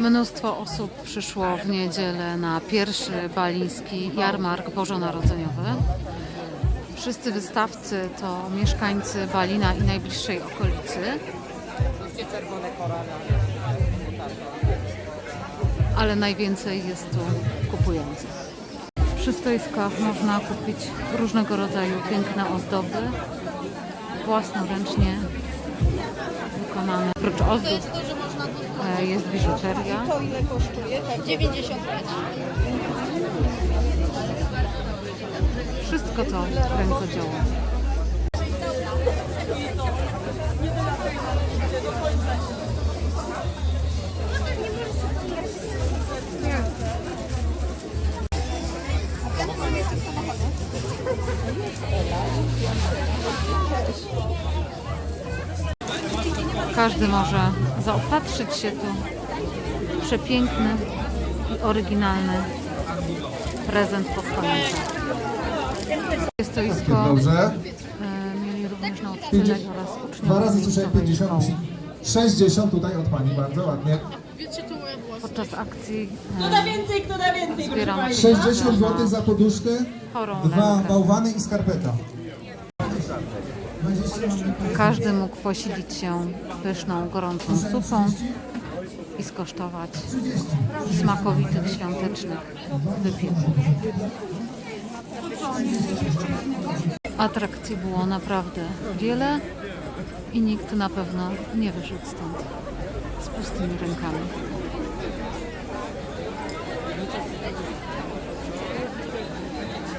Mnóstwo osób przyszło w niedzielę na pierwszy baliński jarmark bożonarodzeniowy. Wszyscy wystawcy to mieszkańcy Balina i najbliższej okolicy. Ale najwięcej jest tu kupujących. Przy stoiskach można kupić różnego rodzaju piękne ozdoby, własnoręcznie wykonane. Oprócz ozdób jest biżuteria. To ile kosztuje? Tak, 95. Wszystko to rękodzieło. Każdy może zaopatrzyć się tu w przepiękny i oryginalny prezent powstający. Jest to stoisko Dobrze. e, mieli również nauczyciele oraz uczniowie Dwa razy słyszałem miejscowej 50, szkoły. musi 60 tutaj od Pani, bardzo ładnie. Podczas akcji Kto e, da więcej, kto da więcej, proszę zbierano Państwa. 60 zł za poduszkę, chorą dwa rękę. bałwany i skarpeta. Każdy mógł posilić się pyszną, gorącą supą i skosztować smakowitych świątecznych wypieków. Atrakcji było naprawdę wiele i nikt na pewno nie wyszedł stąd z pustymi rękami.